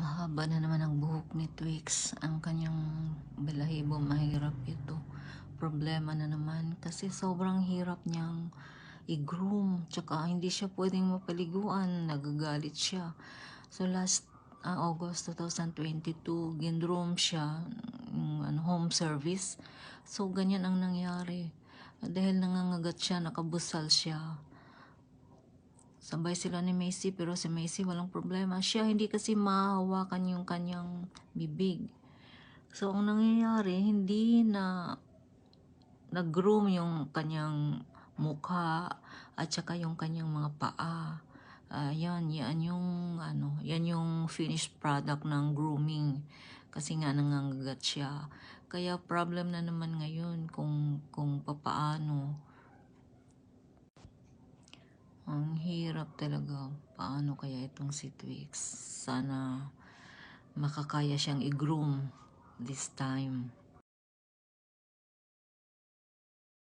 Mahaba na naman ang buhok ni Twix. Ang kanyang balahibo mahirap ito. Problema na naman kasi sobrang hirap niyang i-groom. Tsaka hindi siya pwedeng mapaliguan. Nagagalit siya. So last ah, August 2022, ginroom siya ano, home service. So ganyan ang nangyari. Dahil nangangagat siya, nakabusal siya. Sabay sila ni Macy pero si Macy walang problema. Siya hindi kasi mahawakan yung kanyang bibig. So ang nangyayari, hindi na nag-groom yung kanyang mukha at saka yung kanyang mga paa. Ah, yan, yan yung ano, yan yung finished product ng grooming kasi nga nangangagat siya. Kaya problem na naman ngayon Ang hirap talaga. Paano kaya itong si Twix? Sana makakaya siyang i-groom this time.